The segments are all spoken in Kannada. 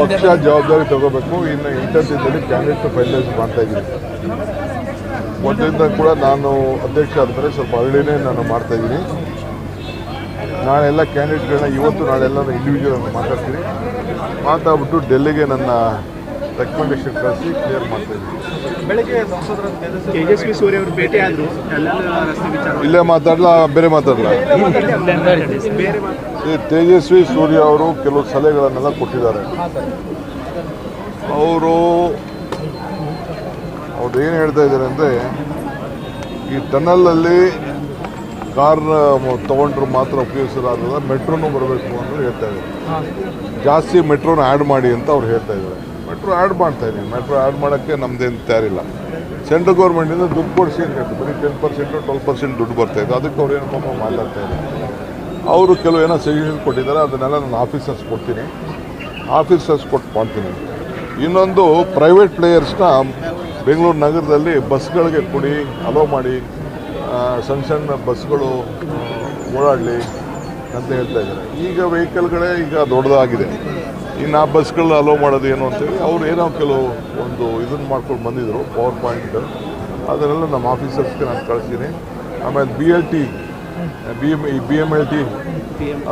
ಪಕ್ಷ ಜವಾಬ್ದಾರಿ ತಗೋಬೇಕು. ಇನ್ನು ಇಂಟರ್ದಿದ್ದಲ್ಲಿ ಕ್ಯಾಂಡಿಡೇಟ್ ಫೈನಲೈಸ್ ಮಾಡ್ತಾ ಇದ್ದೀನಿ. ಮೊದಲಿಂದ ಕೂಡ ನಾನು ಅಧ್ಯಕ್ಷ ಆದರೆ ಸ್ವಲ್ಪ ಅರಳಿನೇ ನಾನು ಮಾಡ್ತಾ ಇದ್ದೀನಿ. ನಾಳೆ ಎಲ್ಲ ಕ್ಯಾಂಡಿಡೇಟ್ಗಳನ್ನ ಇವತ್ತು ನಾಳೆಲ್ಲ ಇಂಡಿವಿಜುವಲ್ ಮಾತಾಡ್ತೀನಿ. ಮಾತಾಡ್ಬಿಟ್ಟು ಡೆಲ್ಲಿಗೆ ನನ್ನ ರೆಕಮೆಂಡೇಶನ್ ಕಳಿಸಿ ಕ್ಲಿಯರ್ ಮಾಡ್ತಾ ಇದ್ದೀನಿ. ಬೆಳಗ್ಗೆ ಸಂಸದರ ತೇಜಸ್ವಿ ತೇಜಸ್ವಿ ಸೂರ್ಯ ಅವರು ಭೇಟಿ ಆದ್ರು. ಎಲ್ಲ ರಸ್ತೆ ವಿಚಾರ ಇಲ್ಲೇ ಮಾತಾಡ್ಲಾ? ಬೇರೆ ಮಾತಾಡಲ್ಲ ಬೇರೆ ಮಾತು ಈ ತೇಜಸ್ವಿ ಸೂರ್ಯ ಅವರು ಕೆಲವು ಸಲಹೆಗಳನ್ನೆಲ್ಲ ಕೊಟ್ಟಿದ್ದಾರೆ. ಅವರು ಅವ್ರು ಏನು ಹೇಳ್ತಾ ಇದ್ದಾರೆ ಅಂದರೆ, ಈ ಟನಲಲ್ಲಿ ಕಾರ್ ತೊಗೊಂಡ್ರು ಮಾತ್ರ ಉಪಯೋಗಿಸಲಾಗದ ಮೆಟ್ರೋನು ಬರಬೇಕು ಅಂತ ಹೇಳ್ತಾ ಇದ್ದಾರೆ. ಜಾಸ್ತಿ ಮೆಟ್ರೋನ ಆ್ಯಡ್ ಮಾಡಿ ಅಂತ ಅವ್ರು ಹೇಳ್ತಾ ಇದ್ದಾರೆ. ಮೆಟ್ರೋ ಆ್ಯಡ್ ಮಾಡ್ತಾ ಇದ್ದೀನಿ ಮೆಟ್ರೋ ಆ್ಯಡ್ ಮಾಡೋಕ್ಕೆ ನಮ್ಮದೇನು ತಯಾರಿಲ್ಲ. ಸೆಂಟ್ರಲ್ ಗೌರ್ಮೆಂಟಿಂದ ದುಡ್ಡು ಕೊಡಿಸಿ ಅಂತ ಹೇಳ್ತಾರೆ. ಬರೀ ಟೆನ್ ಪರ್ಸೆಂಟು ಟ್ವೆಲ್ ಪರ್ಸೆಂಟ್ ದುಡ್ಡು ಬರ್ತಾ ಇದೆ. ಅದಕ್ಕೆ ಅವ್ರು ಏನು ಪಾಪ ಮಾತಾಡ್ತಾ ಇದ್ದಾರೆ. ಅವರು ಕೆಲವು ಏನೋ ಸಜೆಷನ್ ಕೊಟ್ಟಿದ್ದಾರೆ, ಅದನ್ನೆಲ್ಲ ನಾನು ಆಫೀಸರ್ಸ್ ಕೊಡ್ತೀನಿ. ಆಫೀಸರ್ಸ್ ಕೊಟ್ಟು ಮಾಡ್ತೀನಿ ಇನ್ನೊಂದು ಪ್ರೈವೇಟ್ ಪ್ಲೇಯರ್ಸ್ನ ಬೆಂಗಳೂರು ನಗರದಲ್ಲಿ ಬಸ್ಗಳಿಗೆ ಕೊಡಿ ಅಲೋ ಮಾಡಿ ಸಣ್ಣ ಸಣ್ಣ ಬಸ್ಗಳು ಓಡಾಡಲಿ ಅಂತ ಹೇಳ್ತಾ ಇದ್ದಾರೆ. ಈಗ ವೆಹಿಕಲ್ಗಳೇ ಈಗ ದೊಡ್ಡದಾಗಿದೆ. ಇನ್ನು ಆ ಬಸ್ಗಳನ್ನ ಅಲೋ ಮಾಡೋದು ಏನು ಅಂತೇಳಿ ಅವ್ರು ಏನೋ ಕೆಲವು ಒಂದು ಇದನ್ನು ಮಾಡ್ಕೊಂಡು ಬಂದಿದ್ದರು ಪವರ್ ಪಾಯಿಂಟ್ ಅದನ್ನೆಲ್ಲ ನಮ್ಮ ಆಫೀಸರ್ಸ್ಗೆ ನಾನು ಕಳಿಸ್ತೀನಿ. ಆಮೇಲೆ B L T B M ಈ ಬಿ ಎಂ ಎಲ್ ಟಿ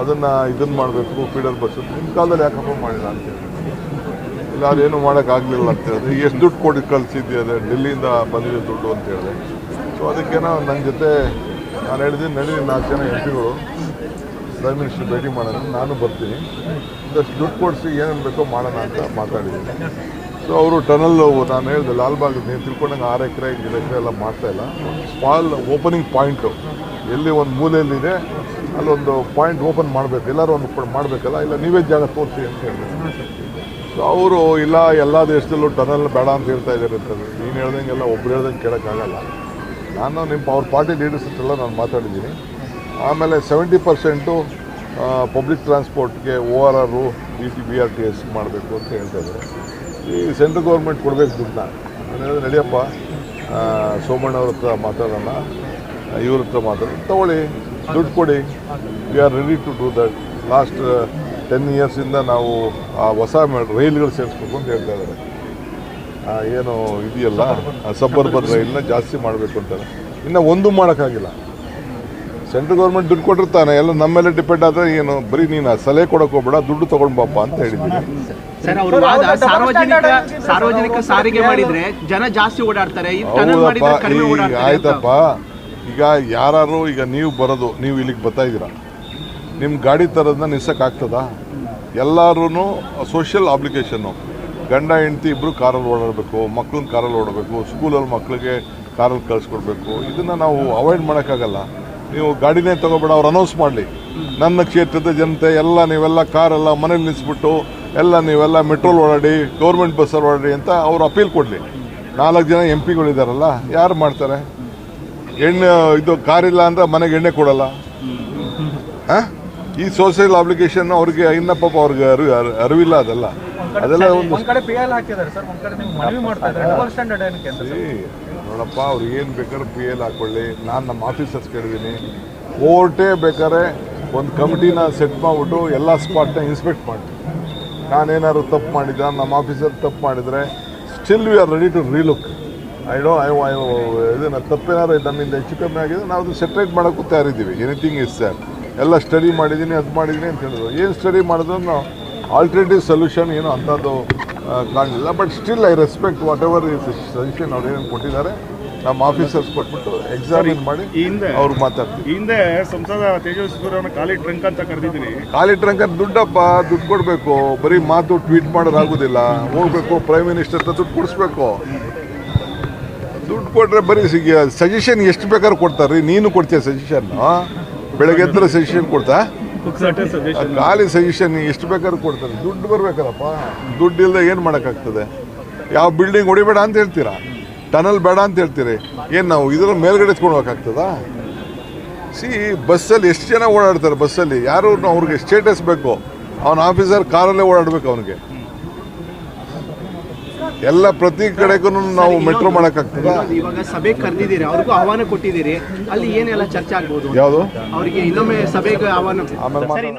ಅದನ್ನು ಇದನ್ನು ಮಾಡಬೇಕು ಫೀಡರ್ ಬಸ್ಸು. ನಿಮ್ಮ ಕಾಲದಲ್ಲಿ ಯಾಕಪ್ಪ ಮಾಡಿಲ್ಲ ಅಂತ ಹೇಳಿ. ಇಲ್ಲ ಅದೇನು ಮಾಡೋಕ್ಕಾಗಲಿಲ್ಲ ಅಂತ ಹೇಳಿದ್ರೆ ಎಷ್ಟು ದುಡ್ಡು ಕೊಟ್ಟು ಕಳಿಸಿದ್ದೆ ಅದೇ ಡೆಲ್ಲಿಯಿಂದ ಬಂದಿದೆ ದುಡ್ಡು ಅಂತ ಹೇಳಿದೆ ಸೊ ಅದಕ್ಕೇನೋ ನನ್ನ ಜೊತೆ ನಾನು ಹೇಳಿದ್ದೀನಿ ನಡಿ ನಾಲ್ಕು ಜನ ಎಂ ಪಿಗಳು. ಪ್ರೈಮ್ ಮಿನಿಸ್ಟರ್ ಭೇಟಿ ಮಾಡೋಣ ನಾನು ಬರ್ತೀನಿ. ಒಂದಷ್ಟು ದುಡ್ಡು ಕೊಡಿಸಿ ಏನೇನು ಬೇಕೋ ಮಾಡೋಣ ಅಂತ ಮಾತಾಡಿದ್ದೀನಿ. ಸೊ ಅವರು ಟನಲ್ ನಾನು ಹೇಳಿದೆ ಲಾಲ್ಬಾಗ್ ನೀವು ತಿಳ್ಕೊಂಡಂಗೆ ಆರು ಎಕರೆ ಐದು ಎಕರೆ ಎಲ್ಲ ಮಾಡ್ತಾ ಇಲ್ಲ. ಸ್ಮಾಲ್ ಓಪನಿಂಗ್ ಪಾಯಿಂಟು ಎಲ್ಲಿ ಒಂದು ಮೂಲೆಯಲ್ಲಿದೆ, ಅಲ್ಲೊಂದು ಪಾಯಿಂಟ್ ಓಪನ್ ಮಾಡಬೇಕು, ಎಲ್ಲರೂ ಒಂದು ಮಾಡಬೇಕಲ್ಲ? ಇಲ್ಲ ನೀವೇ ಜಾಗ ತೋರಿಸಿ ಅಂತ ಹೇಳಿದ್ರು ಸೊ ಅವರು, ಇಲ್ಲ, ಎಲ್ಲ ದೇಶದಲ್ಲೂ ಟನಲ್ ಬೇಡ ಅಂತ ಹೇಳ್ತಾ ಇದ್ದಾರೆ ಅಂತ ನೀನು ಹೇಳ್ದಂಗೆಲ್ಲ ಒಬ್ರು ಹೇಳ್ದಂಗೆ ಕೇಳೋಕ್ಕಾಗಲ್ಲ. ನಾನು ನಿಮ್ಮ ಅವ್ರ ಪಾರ್ಟಿ ಲೀಡರ್ಸ್ ಎಲ್ಲ ನಾನು ಮಾತಾಡಿದ್ದೀನಿ. ಆಮೇಲೆ ಸೆವೆಂಟಿ ಪರ್ಸೆಂಟು ಪಬ್ಲಿಕ್ ಟ್ರಾನ್ಸ್ಪೋರ್ಟ್ಗೆ ಓ ಆರ್ ಆರು B T B R T S ಮಾಡಬೇಕು ಅಂತ ಹೇಳ್ತಾ ಇದ್ದಾರೆ ಈ ಸೆಂಟ್ರಲ್ ಗೌರ್ಮೆಂಟ್ ಕೊಡಬೇಕು ದುಡ್ಡನ್ನ. ನಾನು ಹೇಳಿದ್ರೆ ನಡಿಯಪ್ಪ ಸೋಮಣ್ಣವ್ರ ಸೋಮಣ್ಣ ಅವ್ರ ಹತ್ರ ಮಾತಾಡೋಣ. ಇವ್ರ ಹತ್ರ ಮಾತಾಡಿ ತಗೊಳ್ಳಿ ದುಡ್ಡು ಕೊಡಿ. We are ready to do that last ten ಇಯರ್ಸಿಂದ ನಾವು ಆ ಹೊಸ ರೈಲ್ಗಳು ಸೇರಿಸ್ಬೇಕು ಅಂತ ಹೇಳ್ತಾ ಇದ್ದಾರೆ. ಆ, ಏನು ಇದೆಯಲ್ಲ? ಸಬ್ಬರ್ಬನ್ ರೈಲ್ನ ಜಾಸ್ತಿ ಮಾಡಬೇಕು ಅಂತಾರೆ. ಇನ್ನು ಒಂದು ಮಾಡೋಕ್ಕಾಗಿಲ್ಲ. ಸೆಂಟ್ರಲ್ ಗೌರ್ಮೆಂಟ್ ದುಡ್ಡು ಕೊಟ್ಟಿರ್ತಾನೆ. ಎಲ್ಲ ನಮ್ಮ ಮೇಲೆ ಡಿಪೆಂಡ್ ಆದರೆ ಏನು ಬರೀ ನೀನು ಆ ಸಲಹೆ ಕೊಡೋಕೆ ಹೋಗ್ಬೇಡ ದುಡ್ಡು ತೊಗೊಂಡು ಬಾಪ ಅಂತ ಹೇಳಿದ್ದೀನಿ ಸರ್ ಅವ್ರ ವಾದ ಸಾರ್ವಜನಿಕ ಸಾರ್ವಜನಿಕ ಸಾರಿಗೆ ಮಾಡಿದ್ರೆ ಜನ ಜಾಸ್ತಿ ಓಡಾಡ್ತಾರೆ. ಆಯ್ತಪ್ಪ. ಈಗ ಯಾರು ಈಗ ನೀವು ಬರೋದು, ನೀವು ಇಲ್ಲಿಗೆ ಬರ್ತಾ ಇದ್ದೀರಾ? ನಿಮ್ಮ ಗಾಡಿ ತರೋದನ್ನ ನಿಲ್ಸೋಕ್ಕಾಗ್ತದಾ ಎಲ್ಲರೂ ಸೋಷಿಯಲ್ ಅಪ್ಲಿಕೇಶನ್ನು ಗಂಡ, ಹೆಂಡತಿ ಇಬ್ಬರು ಕಾರಲ್ಲಿ ಓಡಾಡಬೇಕು ಮಕ್ಳನ್ನ ಕಾರಲ್ಲಿ ಓಡಬೇಕು ಸ್ಕೂಲಲ್ಲಿ ಮಕ್ಕಳಿಗೆ ಕಾರಲ್ಲಿ ಕಳಿಸ್ಕೊಡ್ಬೇಕು. ಇದನ್ನು ನಾವು ಅವಾಯ್ಡ್ ಮಾಡೋಕ್ಕಾಗಲ್ಲ. ನೀವು ಗಾಡಿನೇ ತೊಗೊಬೇಡ, ಅವ್ರು ಅನೌನ್ಸ್ ಮಾಡಲಿ. ನನ್ನ ಕ್ಷೇತ್ರದ ಜನತೆ, ಎಲ್ಲ ನೀವೆಲ್ಲ ಕಾರೆಲ್ಲ ಮನೇಲಿ ನಿಲ್ಲಿಸ್ಬಿಟ್ಟು ಎಲ್ಲ ನೀವೆಲ್ಲ ಮೆಟ್ರೋಲ್ ಓಡಾಡಿ ಗೌರ್ಮೆಂಟ್ ಬಸ್ಸಲ್ಲಿ ಓಡಾಡಿ ಅಂತ ಅವ್ರು ಅಪೀಲ್ ಕೊಡಲಿ. ನಾಲ್ಕು ಜನ ಎಂ ಪಿಗಳಿದಾರಲ್ಲ ಯಾರು ಮಾಡ್ತಾರೆ? ಎಣ್ಣೆ ಇದು ಕಾರಿಲ್ಲ ಅಂದ್ರೆ ಮನೆಗೆ ಎಣ್ಣೆ ಕೊಡಲ್ಲ? ಈ ಸೋಷಿಯಲ್ ಅಪ್ಲಿಕೇಶನ್ ಅವ್ರಿಗೆ ಇನ್ನ ಪಾಪ ಅವ್ರಿಗೆ ಅರಿವು ಅರಿವು- ಅರಿವಿಲ್ಲ ಅದೆಲ್ಲ. ಅದೆಲ್ಲ ಒಂದು ನೋಡಪ್ಪ ಅವ್ರಿಗೆ ಏನು ಬೇಕಾದ್ರೆ ಪಿ ಎಲ್ ಹಾಕೊಳ್ಳಿ. ನಾನು ನಮ್ಮ ಆಫೀಸರ್ಸ್ ಕೇಳಿದೀನಿ ಕೋರ್ಟೇ ಬೇಕಾದ್ರೆ ಒಂದು ಕಮಿಟಿನ ಸೆಟ್ ಮಾಡಿಬಿಟ್ಟು ಎಲ್ಲ ಸ್ಪಾಟ್ನ ಇನ್ಸ್ಪೆಕ್ಟ್ ಮಾಡಿ. ನಾನೇನಾದ್ರು ತಪ್ಪು ಮಾಡಿದ್ದ ನಮ್ಮ ಆಫೀಸರ್ ತಪ್ಪು ಮಾಡಿದರೆ still we are ready to relook I do I I ಇದನ್ನು ತಪ್ಪೇನಾದ್ರು ನಮ್ಮಿಂದ ಹೆಚ್ಚು ಕಮ್ಮಿ ಆಗಿದೆ ನಾವು ಅದು ಸೆಟ್ರೇಟ್ ಮಾಡೋಕ್ಕೂ ತಯಾರಿದ್ದೀವಿ. ಎನಿಥಿಂಗ್ ಇಸ್ ಸರ್ ಎಲ್ಲ ಸ್ಟಡಿ ಮಾಡಿದ್ದೀನಿ ಅದು ಮಾಡಿದ್ದೀನಿ ಅಂತ ಹೇಳಿದ್ರು. ಏನು ಸ್ಟಡಿ ಮಾಡಿದ್ರು ಆಲ್ಟರ್ನೇಟಿವ್ ಸೊಲ್ಯೂಷನ್ ಏನು ಅಂಥದ್ದು ಕಾಣಲಿಲ್ಲ. But still I respect whatever is suggestion ಅವ್ರು ಏನೇನು ಕೊಟ್ಟಿದ್ದಾರೆ. ನಮ್ಮ ಆಫೀಸರ್ಸ್ ಕೊಟ್ಬಿಟ್ಟು ಎಕ್ಸಾಮಿನ್ ಮಾಡಿ ಅವ್ರು ಮಾತಾಡ್ತೀವಿ ಹಿಂದೆ ಸಂಸದ ತೇಜಸ್ವಿ ಖಾಲಿ ಟ್ರಂಕ್ ಅಂತ ಕರೆದಿದ್ದೀನಿ. ಖಾಲಿ ಟ್ರಂಕ್ ಅಂತ ದುಡ್ಡಪ್ಪ ದುಡ್ಡು ಕೊಡಬೇಕು. ಬರೀ ಮಾತು ಟ್ವೀಟ್ ಮಾಡೋದಾಗೋದಿಲ್ಲ. ಹೋಗ್ಬೇಕು ಪ್ರೈಮ್ ಮಿನಿಸ್ಟರ್ ಹತ್ರ ದುಡ್ಡು ಕೊಡಿಸ್ಬೇಕು. ದುಡ್ಡು ಕೊಟ್ಟರೆ ಬರೀ ಸಜೆಷನ್ ಎಷ್ಟು ಬೇಕಾದ್ರೂ ಕೊಡ್ತಾರ್ರಿ. ನೀನು ಕೊಡ್ತೀಯ ಸಜೆಷನ್ ಬೆಳಗ್ಗೆ ಎದ್ದರೆ ಸಜೆಷನ್ ಕೊಡ್ತಾ? ಖಾಲಿ ಸಜೆಷನ್ ಎಷ್ಟು ಬೇಕಾದ್ರೂ ಕೊಡ್ತಾರೆ. ದುಡ್ಡು ಬರಬೇಕಲ್ಲಪ್ಪ. ದುಡ್ಡು ಇಲ್ಲದೆ ಏನು ಮಾಡೋಕ್ಕಾಗ್ತದೆ? ಯಾವ ಬಿಲ್ಡಿಂಗ್ ಹೊಡಿಬೇಡ ಅಂತ ಹೇಳ್ತೀರಾ? ಟನಲ್ ಬೇಡ ಅಂತ ಹೇಳ್ತೀರಿ. ಏನು ನಾವು ಇದರ ಮೇಲ್ಗಡೆ ಎತ್ಕೊಂಡು ಸಿ ಸಿ, ಬಸ್ಸಲ್ಲಿ ಎಷ್ಟು ಜನ ಓಡಾಡ್ತಾರೆ ಬಸ್ಸಲ್ಲಿ? ಯಾರು ಅವ್ರಿಗೆ ಸ್ಟೇಟಸ್ ಬೇಕು. ಅವನ ಆಫೀಸರ್ ಕಾರಲ್ಲೇ ಓಡಾಡಬೇಕು ಅವನಿಗೆ. ಎಲ್ಲ ಪ್ರತಿ ಕಡೆಗೂ ನಾವು ಮೆಟ್ರೋ ಮಾಡೋಕ್ಕಾಗ್ತದ ಆಗ್ತದೆ. ಇವಾಗ ಸಭೆ ಕರೆದಿದ್ದೀರಿ ಅವ್ರಿಗೂ ಆಹ್ವಾನ ಕೊಟ್ಟಿದ್ದೀರಿ ಅಲ್ಲಿ ಏನೆಲ್ಲ ಚರ್ಚೆ ಆಗ್ಬೋದು ಯಾವುದು? ಅವರಿಗೆ ಇನ್ನೊಮ್ಮೆ ಸಭೆಗೆ ಆಹ್ವಾನ ಆಮೇಲೆ